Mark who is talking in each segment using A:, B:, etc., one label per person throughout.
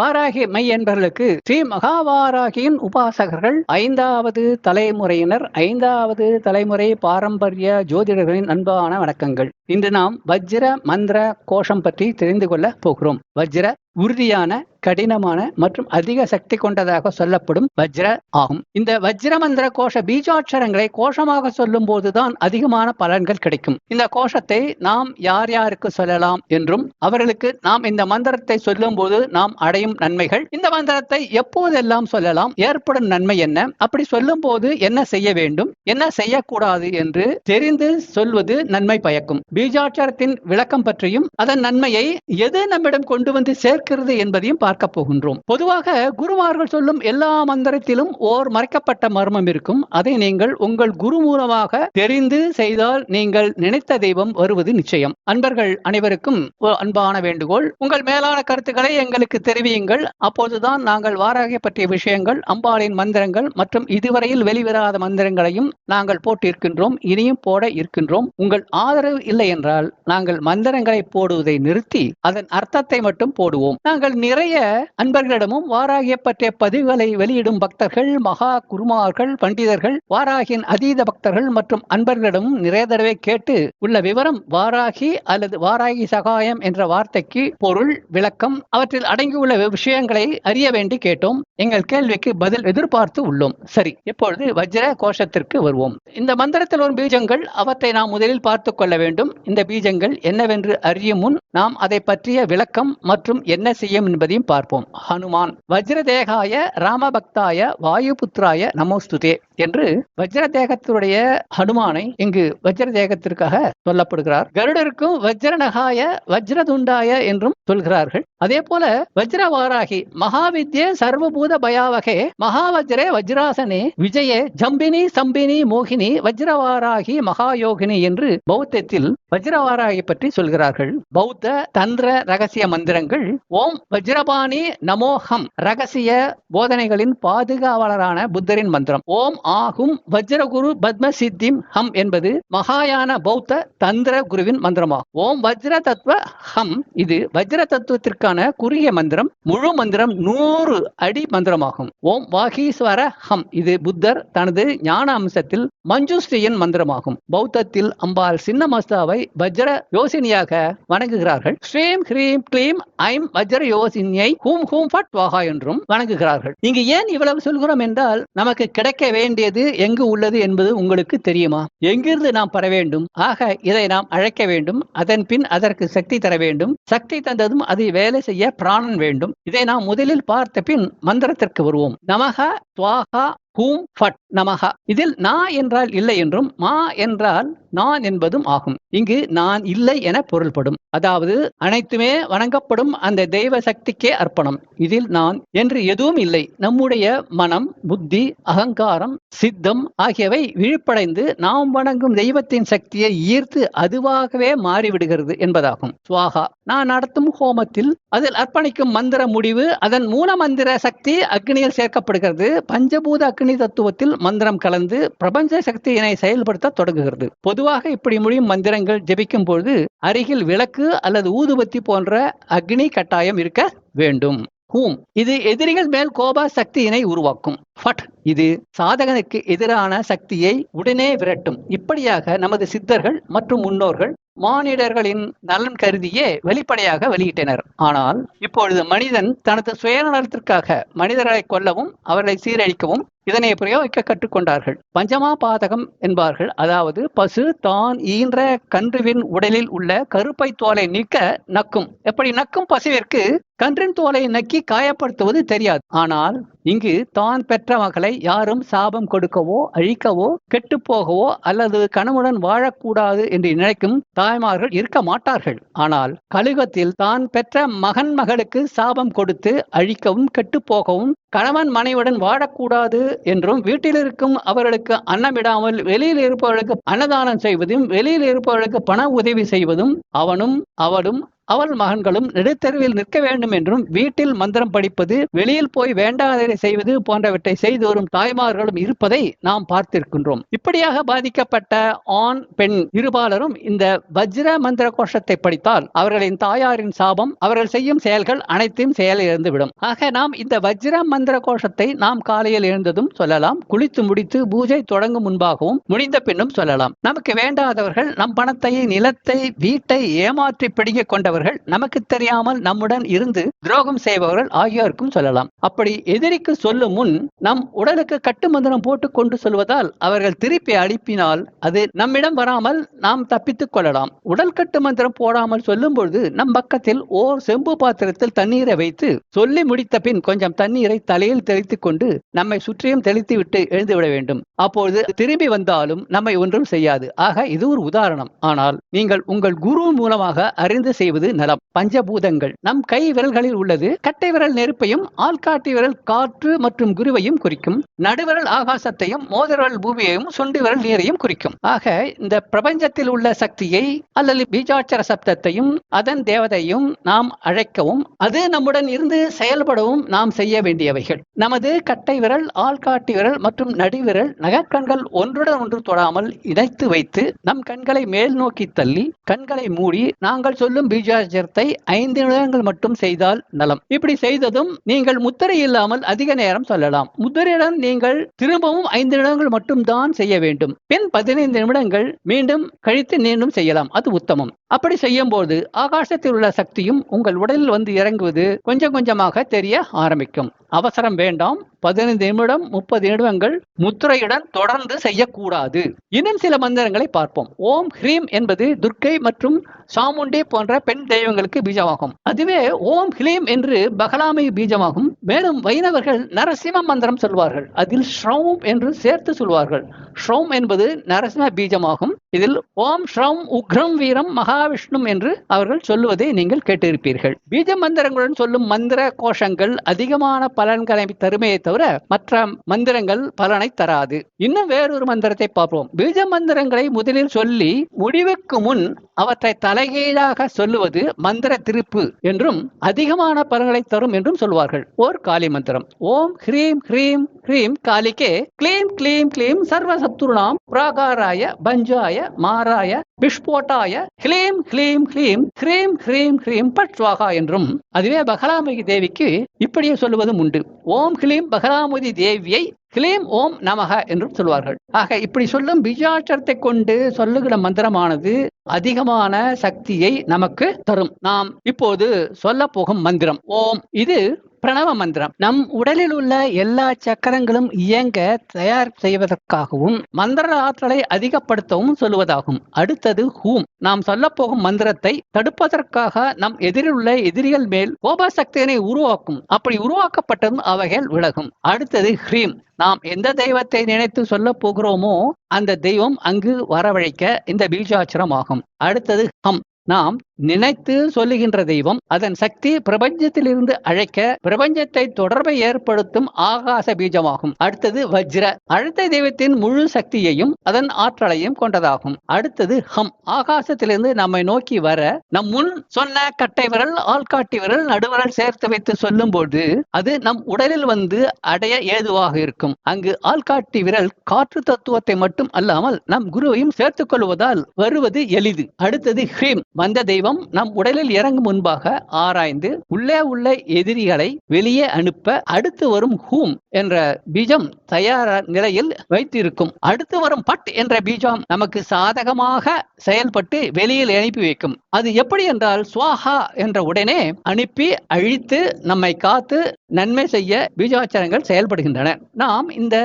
A: Varahi my என்பவர்களுக்கு ஸ்ரீ மகாவாராகியின் உபாசகர்கள் ஐந்தாவது தலைமுறையினர் ஐந்தாவது தலைமுறை பாரம்பரிய ஜோதிடர்களின் அன்பான வணக்கங்கள். இன்று நாம் வஜ்ர மந்திர கோஷம் பற்றி தெரிந்து கொள்ள போகிறோம். வஜ்ர உறுதியான கடினமான மற்றும் அதிக சக்தி கொண்டதாக சொல்லப்படும் வஜ்ர ஆகும். இந்த வஜ்ர மந்திர கோஷ பீஜாட்சரங்களை கோஷமாக சொல்லும் போதுதான் அதிகமான பலன்கள் கிடைக்கும். இந்த கோஷத்தை நாம் யார் யாருக்கு சொல்லலாம் என்றும் அவர்களுக்கு நாம் இந்த மந்திரத்தை சொல்லும் போது நாம் அடையும் நன்மைகள் இந்த மந்திரத்தை எப்போதெல்லாம் சொல்லலாம் ஏற்படும் நன்மை என்ன அப்படி சொல்லும் போது என்ன செய்ய வேண்டும் என்ன செய்யக்கூடாது என்று தெரிந்து சொல்வது நன்மை பயக்கும். பீஜாட்சரத்தின் விளக்கம் பற்றியும் அதன் நன்மையை எது நம்மிடம் கொண்டு வந்து சேர்க்கிறது என்பதையும் பார்க்க போகின்றோம். பொதுவாக குருமார்கள் சொல்லும் எல்லா மந்திரத்திலும் ஓர் மறைக்கப்பட்ட மர்மம் இருக்கும். அதை நீங்கள் உங்கள் குரு மூலமாக தெரிந்து செய்தால் நீங்கள் நினைத்த தெய்வம் வருவது நிச்சயம். அன்பர்கள் அனைவருக்கும் அன்பான வேண்டுகோள். உங்கள் மேலான கருத்துக்களை எங்களுக்கு தெரிவியுங்கள். அப்போதுதான் நாங்கள் வாராகி பற்றிய விஷயங்கள் அம்பாளின் மந்திரங்கள் மற்றும் இதுவரையில் வெளிவராத மந்திரங்களையும் நாங்கள் போட்டிருக்கின்றோம். இனியும் போட இருக்கின்றோம். உங்கள் ஆதரவு இல்லை என்றால் நாங்கள் மந்திரங்களை போடுவதை நிறுத்தி அதன் அர்த்தத்தை மட்டும் போடுவோம். நாங்கள் நிறைய அன்பர்களிடமும் வாராகிய பற்றிய பதிவுகளை வெளியிடும் பக்தர்கள் மகா குருமார்கள் பண்டிதர்கள் வாராகியின் அதீத பக்தர்கள் மற்றும் அன்பர்களிடமும் நிறைய தடவை கேட்டு உள்ள விவரம் வாராகி அல்லது வாராகி சகாயம் என்ற வார்த்தைக்கு பொருள் விளக்கம் அவற்றில் அடங்கியுள்ள விஷயங்களை அறிய வேண்டி கேட்டோம். எங்கள் கேள்விக்கு பதில் எதிர்பார்த்து உள்ளோம். சரி இப்பொழுது வஜ்ர கோஷத்திற்கு வருவோம். இந்த மந்திரத்தில் வரும் பீஜங்கள் அவற்றை நாம் முதலில் பார்த்து கொள்ள வேண்டும். இந்த பீஜங்கள் என்னவென்று அறியும் முன் நாம் அதை பற்றிய விளக்கம் மற்றும் என்ன செய்யும் என்பதையும் பார்ப்போம். ஹனுமான் வஜ்ரதேகாய ராமபக்தாய வாயுபுத்ராய நமோஸ்துதே என்று வஜ்ரதேகத்துடைய ஹனுமானை இங்கு வஜ்ரதேகத்திற்காக சொல்லப்படுகிறார். கருடருக்கும் வஜ்ரநகாய வஜ்ரதுண்டாய என்றும் சொல்கிறார்கள். அதே போல வஜ்ரவாராகி மகாவித்யே சர்வபூத பயாவகே மகாவஜ்ரே வஜ்ராசனே விஜய ஜம்பினி சம்பினி மோகினி வஜ்ரவாராகி மகாயோகினி என்று பௌத்தத்தில் வஜ்ரவாராயை பற்றி சொல்கிறார்கள். பௌத்த தந்திர ரகசிய மந்திரங்கள் ஓம் வஜ்ரபாணி நமோஹம் ரகசிய போதனைகளின் பாதுகாவலரான புத்தரின் மந்திரம். ஓம் ஆகும் வஜ்ரகுரு பத்ம சித்திம் ஹம் என்பது மகாயான பௌத்த தந்திர குருவின் மந்திரமாகும். ஓம் வஜ்ர தத்துவ ஹம் இது வஜ்ர தத்துவத்திற்கான குறுகிய மந்திரம் முழு மந்திரம் நூறு அடி மந்திரமாகும். ஓம் வாகீஸ்வர ஹம் இது புத்தர் தனது ஞான அம்சத்தில் மஞ்சுஸ்ரீயின் மந்திரமாகும். பௌத்தத்தில் அம்பாள் சின்னமஸ்தாவை வஜ்ர யோசினியாக வணங்குகிறார்கள். ஸ்ரீம் ஹ்ரீம் க்ளீம் ஐம் வஜ்ர யோசினியை ஹூம் ஹூம் ஃபட் வாகா என்றும் வணங்குகிறார்கள். இங்கு ஏன் இவ்வளவு சொல்கிறோம் என்றால் நமக்கு கிடைக்க வேண்டியது எங்கு உள்ளது என்பது உங்களுக்கு தெரியுமா? எங்கிருந்து நாம் பெற வேண்டும்? ஆக இதை நாம் அழைக்க வேண்டும். அதன் பின் அதற்கு சக்தி தர வேண்டும். சக்தி தந்ததும் அதை வேலை செய்ய பிராணன் வேண்டும். இதை நாம் முதலில் பார்த்த பின் மந்திரத்திற்கு வருவோம். நமக துவாகா ஹூம் ஃபட் நமகா இதில் நா என்றால் இல்லை என்றும் மா என்றால் நான் என்பதும் ஆகும். இங்கு நான் இல்லை என பொருள்படும். அதாவது அனைத்துமே வணங்கப்படும் அந்த தெய்வ சக்திக்கே அர்ப்பணம். இதில் நான் என்று எதுவும் இல்லை. நம்முடைய மனம் புத்தி அகங்காரம் சித்தம் ஆகியவை விழிப்படைந்து நாம் வணங்கும் தெய்வத்தின் சக்தியை ஈர்த்து அதுவாகவே மாறிவிடுகிறது என்பதாகும். சுவாகா நான் நடத்தும் ஹோமத்தில் அதில் அர்ப்பணிக்கும் மந்திர முடிவு அதன் மூல மந்திர சக்தி அக்னியில் சேர்க்கப்படுகிறது. பஞ்சபூத அக்னி தத்துவத்தில் மந்திரம் கலந்து பிரபஞ்ச சக்தியினை செயல்படுத்த தொடங்குகிறது. பொதுவாக இப்படி முடியும் மந்திரங்கள் ஜெபிக்கும் பொழுது அருகில் விளக்கு அல்லது ஊதுபத்தி போன்ற அக்னி கட்டாயம் இருக்க வேண்டும். ஹூம். இது எதிரிகள் மேல் கோப சக்தியினை உருவாக்கும். ஃபட். இது சாதகனுக்கு எதிரான சக்தியை உடனே விரட்டும். இப்படியாக நமது சித்தர்கள் மற்றும் முன்னோர்கள் மானிடர்களின் நலன் கருதியே வெளிப்படையாக வெளியிட்டனர். ஆனால் இப்பொழுது மனிதன் தனது சுயநலத்திற்காக மனிதர்களை கொல்லவும் அவர்களை சீரழிக்கவும் இதனை பிரயோகிக்க கற்றுக்கொண்டார்கள். பஞ்சமா பாதகம் என்பார்கள். அதாவது பசு தான் ஈன்ற கன்றுவின் உடலில் உள்ள கருப்பை தோலை நீக்க நக்கும். எப்படி நக்கும் பசுவிற்கு? கன்றின் தோலை நக்கி காயப்படுத்துவது தெரியாது. ஆனால் இங்கு தான் பெற்ற மகளை யாரும் சாபம் கொடுக்கவோ அழிக்கவோ கெட்டு போகவோ அல்லது கணவனுடன் வாழக்கூடாது என்று நினைக்கும் தாய்மார்கள் இருக்க மாட்டார்கள். ஆனால் கழுகத்தில் தான் பெற்ற மகன் மகளுக்கு சாபம் கொடுத்து அழிக்கவும் கெட்டு போகவும் கணவன் மனைவியுடன் வாழக்கூடாது என்றும் வீட்டில் இருக்கும் அவர்களுக்கு அன்னமிடாமல் வெளியில் இருப்பவர்களுக்கு அன்னதானம் செய்வதும் வெளியில் இருப்பவர்களுக்கு பண உதவி செய்வதும் அவனும் அவளும் அவள் மகன்களும் நெடுத்தெருவில் நிற்க வேண்டும் என்றும் வீட்டில் மந்திரம் படிப்பது வெளியில் போய் வேண்டாததை செய்வது போன்றவற்றை செய்து வரும் தாய்மார்களும் இருப்பதை நாம் பார்த்திருக்கின்றோம். இப்படியாக பாதிக்கப்பட்ட ஆண் பெண் இருபாலரும் இந்த வஜ்ர மந்திர கோஷத்தை படித்தால் அவர்களின் தாயாரின் சாபம் அவர்கள் செய்யும் செயல்கள் அனைத்தையும் செயலிழந்து விடும். ஆக நாம் இந்த வஜ்ர மந்திர கோஷத்தை நாம் காலையில் எழுந்ததும் சொல்லலாம் குளித்து முடித்து பூஜை தொடங்கும் முன்பாகவும் முடிந்த பின்னும் சொல்லலாம். நமக்கு வேண்டாதவர்கள் நம் பணத்தை நிலத்தை வீட்டை ஏமாற்றி பிடிக்க கொண்டவர்கள் நமக்கு தெரியாமல் நம்முடன் இருந்து துரோகம் செய்பவர்கள் ஆகியோருக்கும் சொல்லலாம். அப்படி எதிரிக்கு சொல்லும் முன் நம் உடலுக்கு கட்டுமந்திரம் போட்டு கொண்டு சொல்வதால் அவர்கள் திருப்பி அனுப்பினால் அது நம்மிடம் வராமல் நாம் தப்பித்துக் கொள்ளலாம். உடல் கட்டுமந்திரம் போடாமல் சொல்லும் பொழுது நம் பக்கத்தில் ஓர் செம்பு பாத்திரத்தில் தண்ணீரை வைத்து சொல்லி முடித்த பின் கொஞ்சம் தண்ணீரை தலையில் தெளித்துக் கொண்டு நம்மை சுற்றியும் தெளித்து விட்டு எழுந்து விட வேண்டும். அப்பொழுது திரும்பி வந்தாலும் நம்மை ஒன்றும் செய்யாது. ஆக இது ஒரு உதாரணம். ஆனால் நீங்கள் உங்கள் குரு மூலமாக அறிந்து செய்வது நலம். பஞ்சபூதங்கள். நம் கை விரல்களில் உள்ளது. கட்டை விரல் நெருப்பையும் ஆள்காட்டி விரல் காற்று மற்றும் குருவையும் குறிக்கும். நடுவிரல் ஆகாசத்தையும் மோதிரல் பூமியையும் சுண்டு விரல் நீரையும் குறிக்கும். ஆக இந்த பிரபஞ்சத்தில் உள்ள சக்தியை அல்லது பீஜாட்சர சப்தத்தையும் அதன் தேவதையும் நாம் அழைக்கவும் அது நம்முடன் இருந்து செயல்படவும் நாம் செய்ய வேண்டியவைகள். நமது கட்டை விரல் ஆள்காட்டி விரல் மற்றும் நடுவிரல் நகக்கண்கள் ஒன்றுடன் ஒன்று தொடாமல் இணைத்து வைத்து நம் கண்களை மேல் நோக்கி தள்ளி கண்களை மூடி நாங்கள் சொல்லும் பீஜாட்சரத்தை ஐந்து நிமிடங்கள் மட்டும் செய்தால் நலம். இப்படி செய்ததும் நீங்கள் முத்திரை இல்லாமல் அதிக நேரம் சொல்லலாம். முத்திரையுடன் நீங்கள் திரும்பவும் ஐந்து நிமிடங்கள் மட்டும்தான் செய்ய வேண்டும். பின் பதினைந்து நிமிடங்கள் மீண்டும் கழித்து மீண்டும் செய்யலாம். அது உத்தமம். அப்படி செய்யும் போது ஆகாசத்தில் உள்ள சக்தியும் உங்கள் உடலில் வந்து இறங்குவது கொஞ்சம் கொஞ்சமாக தெரிய ஆரம்பிக்கும். அவசரம் வேண்டாம். பதினைந்து நிமிடம் முப்பது நிமிடங்கள் முத்திரையுடன் தொடர்ந்து செய்யக்கூடாது. இன்னும் சில மந்திரங்களை பார்ப்போம். ஓம் ஹ்ரீம் என்பது துர்க்கை மற்றும் சாமுண்டி போன்ற பெண் தெய்வங்களுக்கு பீஜமாகும். அதுவே ஓம் ஹிலீம் என்று பகலாமை பீஜமாகும். மேலும் வைணவர்கள் நரசிம்ம மந்திரம் சொல்வார்கள். அதில் ஸ்ரௌம் என்று சேர்த்து சொல்வார்கள். ஸ்ரௌம் என்பது நரசிம்ம பீஜமாகும். இதில் ஓம் ஸ்ரம் உக்ரம் வீரம் மகாவிஷ்ணும் என்று அவர்கள் சொல்லுவதை நீங்கள் கேட்டிருப்பீர்கள். பீஜ மந்திரங்களுடன் சொல்லும் மந்திர கோஷங்கள் அதிகமான பலன்களை தருமையை தவிர மற்ற மந்திரங்கள் பலனை தராது. இன்னும் வேறொரு மந்திரத்தை பார்ப்போம். பீஜ மந்திரங்களை முதலில் சொல்லி முடிவுக்கு முன் அவற்றை தலைகீழாக சொல்லுவது மந்திர திருப்பு என்றும் அதிகமான பலன்களை தரும் என்றும் சொல்வார்கள். ஓர் காளி மந்திரம். ஓம் ஹ்ரீம் ஹ்ரீம் ஹ்ரீம் காலிக்கே கிளீம் கிளீம் க்ளீம் சர்வசத்துருணாம் பிராகாராய பஞ்சாய மாராய விஷ்போட்டாய ஹ்லீம் ஹ்லீம் ஹ்லீம் ஹ்ரீம் ஹ்ரீம் ஹ்ரீம் பட்வாகா என்றும். அதுவே பகலாமுகி தேவிக்கு இப்படியே சொல்லுவதும் உண்டு. ஓம் ஹ்லீம் பகலாமுதி தேவியை கிளீம் ஓம் நமக என்றும் சொல்வார்கள். ஆக இப்படி சொல்லும் பீஜாட்சரத்தை கொண்டு சொல்லுகிற மந்திரமானது அதிகமான சக்தியை நமக்கு தரும். நாம் இப்போது சொல்ல போகும் மந்திரம் ஓம். இது பிரணவ மந்திரம். நம் உடலில் உள்ள எல்லா சக்கரங்களும் இயங்க தயார் செய்வதற்காகவும் மந்திர ஆற்றலை அதிகப்படுத்தவும் சொல்லுவதாகும். அடுத்தது ஹூம். நாம் சொல்ல போகும் மந்திரத்தை தடுப்பதற்காக நம் எதிரில் உள்ள எதிரிகள் மேல் கோபசக்தியினை உருவாக்கும். அப்படி உருவாக்கப்பட்டதும் அவைகள் விலகும். அடுத்தது ஹ்ரீம். நாம் எந்த தெய்வத்தை நினைத்து சொல்ல போகிறோமோ அந்த தெய்வம் அங்கு வரவழைக்க இந்த பீஜாட்சரம் ஆகும். அடுத்தது ஹம். நாம் நினைத்து சொல்லுகின்ற தெய்வம் அதன் சக்தி பிரபஞ்சத்திலிருந்து அழைக்க பிரபஞ்சத்தை தொடர்பை ஏற்படுத்தும் ஆகாச பீஜமாகும். அடுத்தது வஜ்ர. அழைத்த தெய்வத்தின் முழு சக்தியையும் அதன் ஆற்றலையும் கொண்டதாகும். அடுத்தது ஹம். ஆகாசத்திலிருந்து நம்மை நோக்கி வர நம் முன் சொன்ன கட்டை விரல் ஆள்காட்டி விரல் நடுவரல் சேர்த்து வைத்து சொல்லும் போது அது நம் உடலில் வந்து அடைய ஏதுவாக இருக்கும். அங்கு ஆள்காட்டி விரல் காற்று தத்துவத்தை மட்டும் அல்லாமல் நம் குருவையும் சேர்த்துக் கொள்வதால் வருவது எளிது. அடுத்தது ஹ்ரீம் வந்த தெய்வம் நாம் நம் உடலில் இறங்கும் முன்பாக ஆராய்ந்து உள்ளே உள்ள எதிரிகளை வெளியே அனுப்ப அடுத்து வரும் ஹூம் என்ற பீஜம் தயார நிலையில் வைத்திருக்கும். அடுத்து வரும் பட் என்ற பீஜம் நமக்கு சாதகமாக செயல்பட்டு வெளியில் அனுப்பி வைக்கும். அது எப்படி என்றால் சுவாஹா என்ற உடனே அனுப்பி அழித்து நம்மை காத்து நன்மை செய்ய பீஜாச்சரங்கள் செயல்படுகின்றன. நாம் இந்த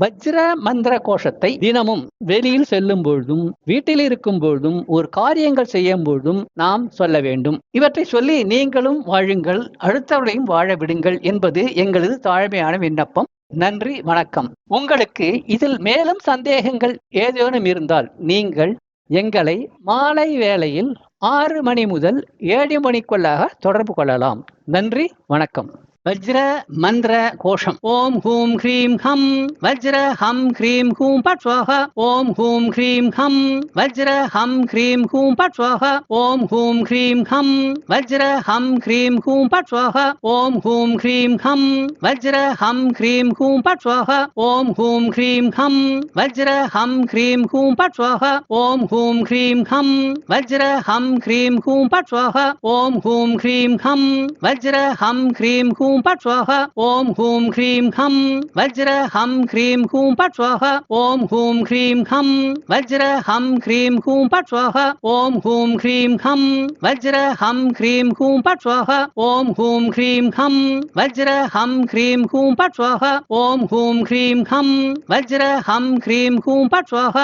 A: வஜ்ர மந்திர கோஷத்தை தினமும் வெளியில் செல்லும் பொழுதும் வீட்டில் இருக்கும் பொழுதும் ஒரு காரியங்கள் செய்யும் பொழுதும் நாம் சொல்ல வேண்டும். இவற்றை சொல்லி நீங்களும் வாழுங்கள் அடுத்தவர்களையும் வாழ விடுங்கள் என்பது எங்களது தாழ்மையான விண்ணப்பம். நன்றி வணக்கம். உங்களுக்கு இதில் மேலும் சந்தேகங்கள் ஏதேனும் இருந்தால் நீங்கள் எங்களை மாலை வேளையில் ஆறு மணி முதல் ஏழு மணிக்குள்ளாக தொடர்பு கொள்ளலாம். நன்றி வணக்கம். வஜ்ர மந்திர கோஷம் ஓம் ஹூம் ஹ்ரீம் ஹம் வஜ்ர ஹம் ஹ்ரீம் ஹூம் பட் ஸ்வாஹா ஓம் ஹூம் ஹ்ரீம் ஹம் வஜ்ர ஹம் ஹ்ரீம் ஹூம் பட் ஸ்வாஹா ஓம் ஹூம் ஹ்ரீம் ஹம் வஜ்ர ஹம் ஹ்ரீம் ஹூம் பட் ஸ்வாஹா ஓம் ஹூம் ஹ்ரீம் ஹம் வஜ்ர ஹம் ஹ்ரீம் ஹூம் பட் ஸ்வாஹா ஓம் ஹூம் ஹ்ரீம் ஹம் வஜ்ர ஹம் ஹ்ரீம் ஹூம் பட் ஸ்வாஹா ஓம் ஹூம் ஹ்ரீம் ஹம் வஜ்ர ஹம் ஹ்ரீம் ஹூம் பட் ஸ்வாஹா ஓம் ஹூம் ஹ்ரீம் ஹம் வஜ்ர ஹம் ஹ்ரீம் ஹூம் பட் ஸ்வஹ ஓம் ஹூம் ஹ்ரீம் ஹம் வஜ்ர ஹம் ஹ்ரீம் ஹூம் பட் ஸ்வஹ ஓம் ஹூம் ஹ்ரீம் ஹம் வஜ்ர ஹம் ஹ்ரீம் ஹூம் பட் ஸ்வஹ ஓம் ஹூம் ஹ்ரீம் ஹம் வஜ்ர ஹம் ஹ்ரீம் ஹூம் பட் ஸ்வஹ ஓம் ஹூம் ஹ்ரீம் ஹம் வஜ்ர ஹம் ஹ்ரீம் ஹூம் பட் ஸ்வஹ ஓம் ஹூம் ஹ்ரீம் ஹம் வஜ்ர ஹம் ஹ்ரீம் ஹூம் பட் ஸ்வஹ.